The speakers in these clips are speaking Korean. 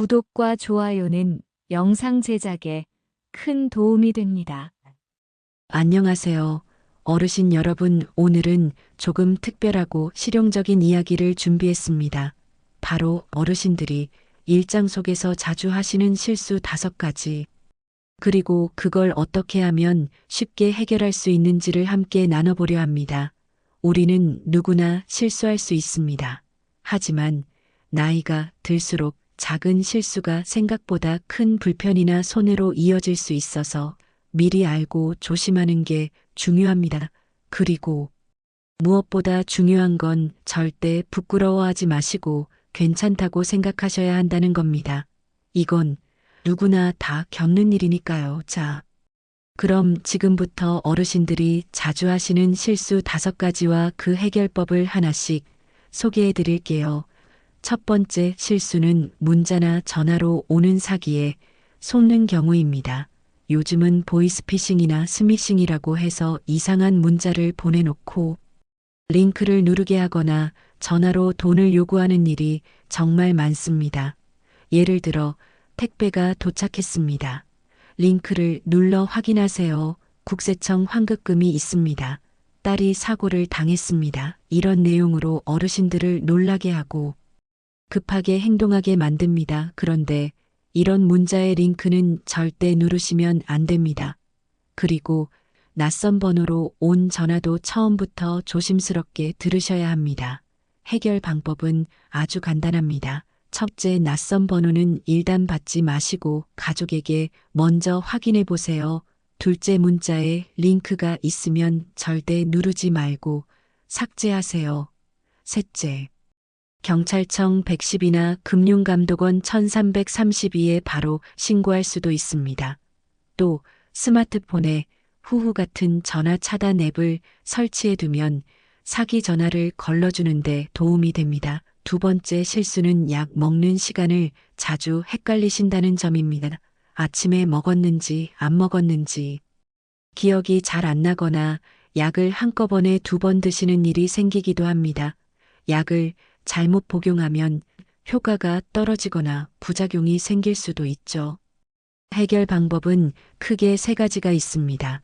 구독과 좋아요는 영상 제작에 큰 도움이 됩니다. 안녕하세요. 어르신 여러분, 오늘은 조금 특별하고 실용적인 이야기를 준비했습니다. 바로 어르신들이 일상 속에서 자주 하시는 실수 다섯 가지. 그리고 그걸 어떻게 하면 쉽게 해결할 수 있는지를 함께 나눠보려 합니다. 우리는 누구나 실수할 수 있습니다. 하지만 나이가 들수록 작은 실수가 생각보다 큰 불편이나 손해로 이어질 수 있어서 미리 알고 조심하는 게 중요합니다. 그리고 무엇보다 중요한 건 절대 부끄러워하지 마시고 괜찮다고 생각하셔야 한다는 겁니다. 이건 누구나 다 겪는 일이니까요. 자. 그럼 지금부터 어르신들이 자주 하시는 실수 다섯 가지와 그 해결법을 하나씩 소개해 드릴게요. 첫 번째 실수는 문자나 전화로 오는 사기에 속는 경우입니다. 요즘은 보이스피싱이나 스미싱이라고 해서 이상한 문자를 보내놓고 링크를 누르게 하거나 전화로 돈을 요구하는 일이 정말 많습니다. 예를 들어 택배가 도착했습니다. 링크를 눌러 확인하세요. 국세청 환급금이 있습니다. 딸이 사고를 당했습니다. 이런 내용으로 어르신들을 놀라게 하고 급하게 행동하게 만듭니다. 그런데 이런 문자의 링크는 절대 누르시면 안 됩니다. 그리고 낯선 번호로 온 전화도 처음부터 조심스럽게 들으셔야 합니다. 해결 방법은 아주 간단합니다. 첫째, 낯선 번호는 일단 받지 마시고 가족에게 먼저 확인해 보세요. 둘째, 문자에 링크가 있으면 절대 누르지 말고 삭제하세요. 셋째, 경찰청 110이나 금융감독원 1332에 바로 신고할 수도 있습니다. 또 스마트폰에 후후 같은 전화 차단 앱을 설치해 두면 사기 전화를 걸러주는데 도움이 됩니다. 두 번째 실수는 약 먹는 시간을 자주 헷갈리신다는 점입니다. 아침에 먹었는지 안 먹었는지 기억이 잘 안 나거나 약을 한꺼번에 두 번 드시는 일이 생기기도 합니다. 약을 잘못 복용하면 효과가 떨어지거나 부작용이 생길 수도 있죠. 해결 방법은 크게 세 가지가 있습니다.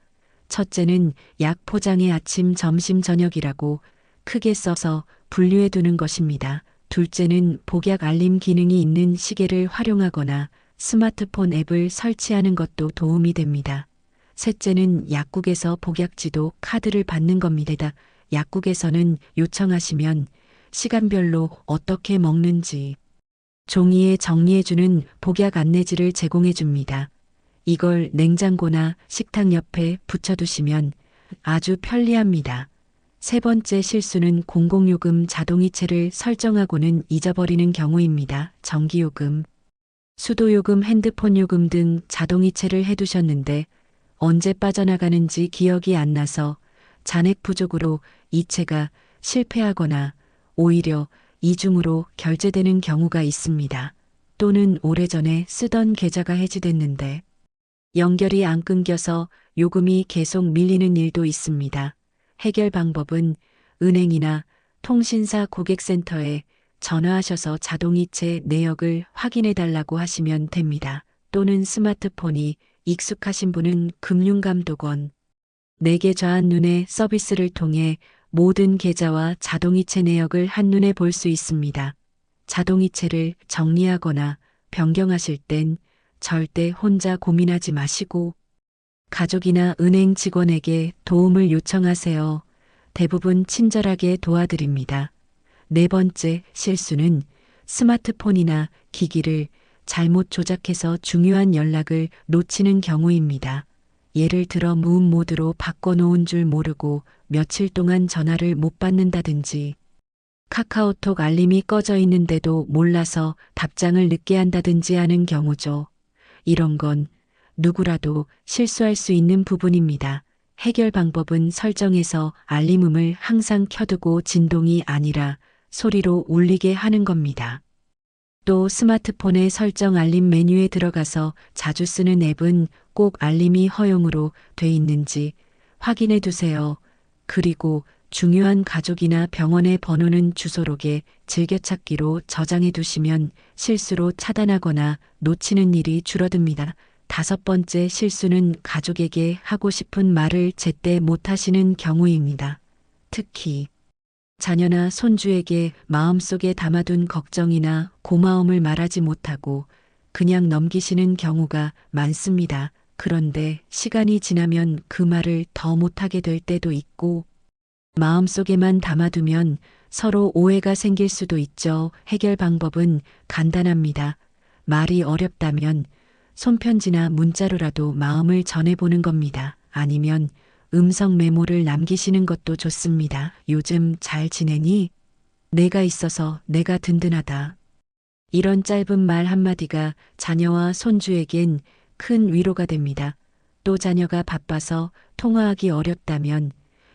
첫째는 약 포장의 아침, 점심, 저녁이라고 크게 써서 분류해 두는 것입니다. 둘째는 복약 알림 기능이 있는 시계를 활용하거나 스마트폰 앱을 설치하는 것도 도움이 됩니다. 셋째는 약국에서 복약지도 카드를 받는 겁니다. 약국에서는 요청하시면 시간별로 어떻게 먹는지 종이에 정리해주는 복약 안내지를 제공해 줍니다. 이걸 냉장고나 식탁 옆에 붙여두시면 아주 편리합니다. 세 번째 실수는 공공요금 자동이체를 설정하고는 잊어버리는 경우입니다. 전기요금, 수도요금, 핸드폰 요금 등 자동이체를 해두셨는데 언제 빠져나가는지 기억이 안 나서 잔액 부족으로 이체가 실패하거나 오히려 이중으로 결제되는 경우가 있습니다. 또는 오래전에 쓰던 계좌가 해지됐는데 연결이 안 끊겨서 요금이 계속 밀리는 일도 있습니다. 해결 방법은 은행이나 통신사 고객센터에 전화하셔서 자동이체 내역을 확인해 달라고 하시면 됩니다. 또는 스마트폰이 익숙하신 분은 금융감독원, 내게 좌한 눈의 서비스를 통해 모든 계좌와 자동이체 내역을 한눈에 볼 수 있습니다. 자동이체를 정리하거나 변경하실 땐 절대 혼자 고민하지 마시고 가족이나 은행 직원에게 도움을 요청하세요. 대부분 친절하게 도와드립니다. 네 번째 실수는 스마트폰이나 기기를 잘못 조작해서 중요한 연락을 놓치는 경우입니다. 예를 들어 무음 모드로 바꿔놓은 줄 모르고 며칠 동안 전화를 못 받는다든지 카카오톡 알림이 꺼져 있는데도 몰라서 답장을 늦게 한다든지 하는 경우죠. 이런 건 누구라도 실수할 수 있는 부분입니다. 해결 방법은 설정에서 알림음을 항상 켜두고 진동이 아니라 소리로 울리게 하는 겁니다. 또 스마트폰의 설정 알림 메뉴에 들어가서 자주 쓰는 앱은 꼭 알림이 허용으로 돼 있는지 확인해 두세요. 그리고 중요한 가족이나 병원의 번호는 주소록에 즐겨찾기로 저장해 두시면 실수로 차단하거나 놓치는 일이 줄어듭니다. 다섯 번째 실수는 가족에게 하고 싶은 말을 제때 못하시는 경우입니다. 특히 자녀나 손주에게 마음속에 담아둔 걱정이나 고마움을 말하지 못하고 그냥 넘기시는 경우가 많습니다. 그런데 시간이 지나면 그 말을 더 못하게 될 때도 있고 마음속에만 담아두면 서로 오해가 생길 수도 있죠. 해결 방법은 간단합니다. 말이 어렵다면 손편지나 문자로라도 마음을 전해보는 겁니다. 아니면 음성 메모를 남기시는 것도 좋습니다. 요즘 잘 지내니? 내가 있어서 내가 든든하다. 이런 짧은 말 한마디가 자녀와 손주에겐 큰 위로가 됩니다. 또 자녀가 바빠서 통화하기 어렵다면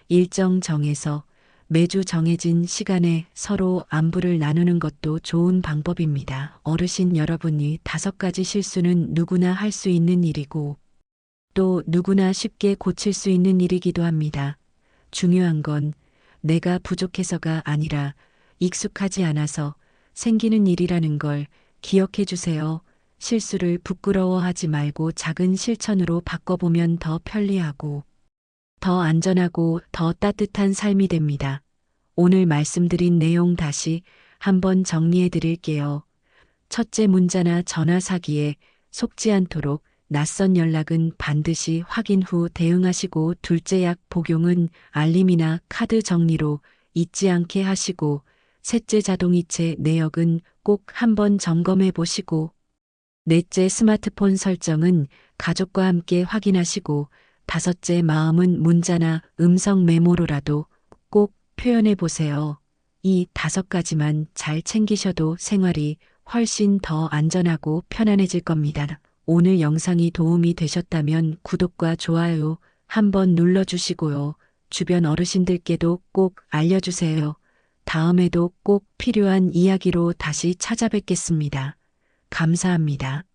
일정 정해서 매주 정해진 시간에 서로 안부를 나누는 것도 좋은 방법입니다. 어르신 여러분이 다섯 가지 실수는 누구나 할 수 있는 일이고 또 누구나 쉽게 고칠 수 있는 일이기도 합니다. 중요한 건 내가 부족해서가 아니라 익숙하지 않아서 생기는 일이라는 걸 기억해 주세요. 실수를 부끄러워하지 말고 작은 실천으로 바꿔보면 더 편리하고 더 안전하고 더 따뜻한 삶이 됩니다. 오늘 말씀드린 내용 다시 한번 정리해 드릴게요. 첫째 문자나 전화 사기에 속지 않도록 낯선 연락은 반드시 확인 후 대응하시고 둘째 약 복용은 알림이나 카드 정리로 잊지 않게 하시고 셋째 자동이체 내역은 꼭 한번 점검해 보시고 넷째 스마트폰 설정은 가족과 함께 확인하시고 다섯째 마음은 문자나 음성 메모로라도 꼭 표현해 보세요. 이 다섯 가지만 잘 챙기셔도 생활이 훨씬 더 안전하고 편안해질 겁니다. 오늘 영상이 도움이 되셨다면 구독과 좋아요 한번 눌러주시고요. 주변 어르신들께도 꼭 알려주세요. 다음에도 꼭 필요한 이야기로 다시 찾아뵙겠습니다. 감사합니다.